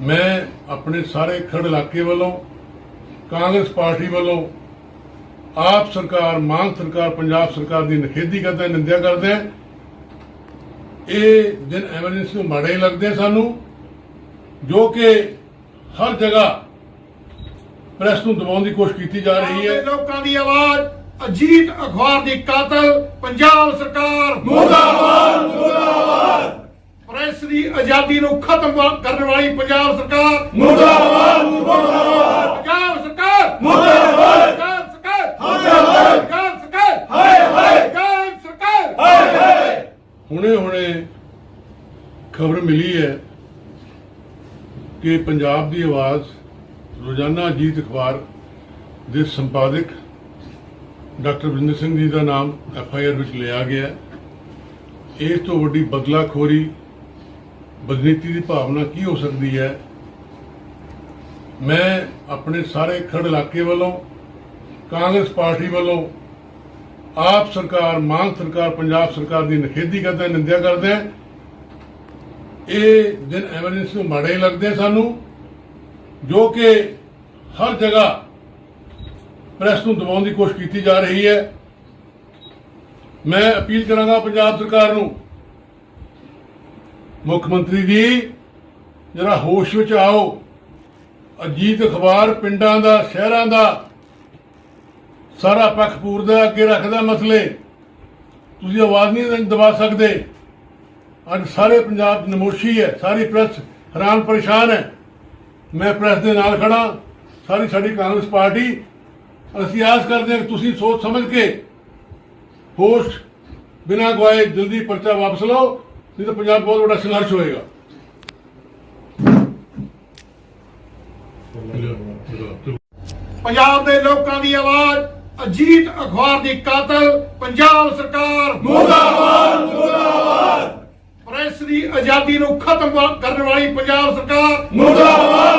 ਮੈਂ ਆਪਣੇ ਸਾਰੇ ਖੜ ਇਲਾਕੇ ਵੱਲੋਂ, ਕਾਂਗਰਸ ਪਾਰਟੀ ਵੱਲੋਂ, ਆਪ ਸਰਕਾਰ, ਮਾਨ ਸਰਕਾਰ, ਪੰਜਾਬ ਸਰਕਾਰ ਦੀ ਨਿਖੇਧੀ ਕਰਦਾ, ਨਿੰਦਿਆ ਕਰਦੇ ਇਹ ਦਿਨ ਐਮਰਜੈਂਸੀ ਨੂੰ ਮਾੜੇ ਹੀ ਲੱਗਦੇ ਸਾਨੂੰ, ਜੋ ਕਿ ਹਰ ਜਗ੍ਹਾ ਪ੍ਰੈਸ ਨੂੰ ਦਬਾਉਣ ਦੀ ਕੋਸ਼ਿਸ਼ ਕੀਤੀ ਜਾ ਰਹੀ ਹੈ। ਲੋਕਾਂ ਦੀ ਆਵਾਜ਼, ਅਜੀਤ ਅਖਬਾਰ ਦੀ ਕਾਤਲ, ਪੰਜਾਬ ਸਰਕਾਰ ਮੁਰਦਾਬਾਦ ਮੁਰਦਾਬਾਦ। ਪ੍ਰੈਸ ਦੀ ਆਜ਼ਾਦੀ ਨੂੰ ਖਤਮ ਕਰਨ ਵਾਲੀ ਪੰਜਾਬ ਸਰਕਾਰ। ਮੁਰਦਾਬਾਦ ਮੁਰਦਾਬਾਦ। ਪੰਜਾਬ ਸਰਕਾਰ। ਮੁਰਦਾਬਾਦ। ਪੰਜਾਬ ਸਰਕਾਰ। ਮੁਰਦਾਬਾਦ। ਪੰਜਾਬ ਸਰਕਾਰ। ਹਾਏ ਹਾਏ। ਪੰਜਾਬ ਸਰਕਾਰ। ਹਾਏ ਹਾਏ। ਹੁਣੇ ਹੁਣੇ ਖਬਰ ਮਿਲੀ ਹੈ ਕਿ ਪੰਜਾਬ ਦੀ ਆਵਾਜ਼ ਰੋਜ਼ਾਨਾ ਅਜੀਤ ਅਖਬਾਰ ਦੇ ਸੰਪਾਦਕ ਡਾਕਟਰ ਵਰਿੰਦਰ ਸਿੰਘ ਜੀ ਦਾ ਨਾਮ ਐਫ ਆਈ ਆਰ ਵਿੱਚ ਲਿਆ ਗਿਆ ਹੈ। ਇਸ ਤੋਂ ਵੱਡੀ ਬਦਲਾਖੋਰੀ ਬਦਨੀਤੀ ਦੀ ਭਾਵਨਾ ਕੀ ਹੋ ਸਕਦੀ ਹੈ? ਮੈਂ ਆਪਣੇ ਸਾਰੇ ਖੜ ਇਲਾਕੇ ਵੱਲੋਂ, ਕਾਂਗਰਸ ਪਾਰਟੀ ਵੱਲੋਂ, ਆਪ ਸਰਕਾਰ, ਮਾਨ ਸਰਕਾਰ, ਪੰਜਾਬ ਸਰਕਾਰ ਦੀ ਨਿਖੇਧੀ ਕਰਦਾ, ਨਿੰਦਿਆ ਕਰਦੇ ਇਹ ਦਿਨ ਐਮਰਜੈਂਸੀ ਨੂੰ ਮਾੜੇ ਹੀ ਲੱਗਦੇ ਸਾਨੂੰ, ਜੋ ਕਿ ਹਰ ਜਗ੍ਹਾ ਪ੍ਰੈਸ ਨੂੰ ਦਬਾਉਣ ਦੀ ਕੋਸ਼ਿਸ਼ ਕੀਤੀ ਜਾ ਰਹੀ ਹੈ। ਮੈਂ ਅਪੀਲ ਕਰਾਂਗਾ ਪੰਜਾਬ ਸਰਕਾਰ ਨੂੰ ਮੁੱਖ ਮੰਤਰੀ ਜੀ, ਜਰਾ ਹੋਸ਼ ਵਿੱਚ ਆਓ। ਅਜੀਤ ਅਖਬਾਰ ਪਿੰਡਾਂ ਦਾ, ਸ਼ਹਿਰਾਂ ਦਾ, ਸਾਰਾ ਪੱਖ ਪੂਰਦਾ ਅੱਗੇ ਰੱਖਦਾ ਮਸਲੇ। ਤੁਸੀਂ ਆਵਾਜ਼ ਨਹੀਂ ਦਬਾ ਸਕਦੇ। ਅੱਜ ਸਾਰੇ ਪੰਜਾਬ ਨਮੋਸ਼ੀ ਹੈ, ਸਾਰੀ ਪ੍ਰੈਸ ਹੈਰਾਨ ਪਰੇਸ਼ਾਨ ਹੈ। ਮੈਂ ਪ੍ਰੈਸ ਦੇ ਨਾਲ ਖੜਾ ਸਾਰੀ ਸਾਡੀ ਕਾਂਗਰਸ ਪਾਰਟੀ। ਅਸੀਂ ਆਸ ਕਰਦੇ ਹਾਂ ਕਿ ਤੁਸੀਂ ਸੋਚ ਸਮਝ ਕੇ ਹੋਸ਼ ਬਿਨਾਂ ਗਵਾਏ ਜਲਦੀ ਪਰਚਾ ਵਾਪਸ ਲਓ। ਨਹੀਂ ਤਾਂ ਪੰਜਾਬ ਬਹੁਤ ਵੱਡਾ ਸੰਘਰਸ਼ ਹੋਏਗਾ। ਪੰਜਾਬ ਦੇ ਲੋਕਾਂ ਦੀ ਆਵਾਜ਼, ਅਜੀਤ ਅਖਬਾਰ ਦੀ ਕਾਤਲ, ਪੰਜਾਬ ਸਰਕਾਰ ਮੁਰਦਾਬਾਦ ਮੁਰਦਾਬਾਦ। ਪ੍ਰੈਸ ਦੀ ਆਜ਼ਾਦੀ ਨੂੰ ਖਤਮ ਕਰਨ ਵਾਲੀ ਪੰਜਾਬ ਸਰਕਾਰ ਮੁਰਦਾਬਾਦ।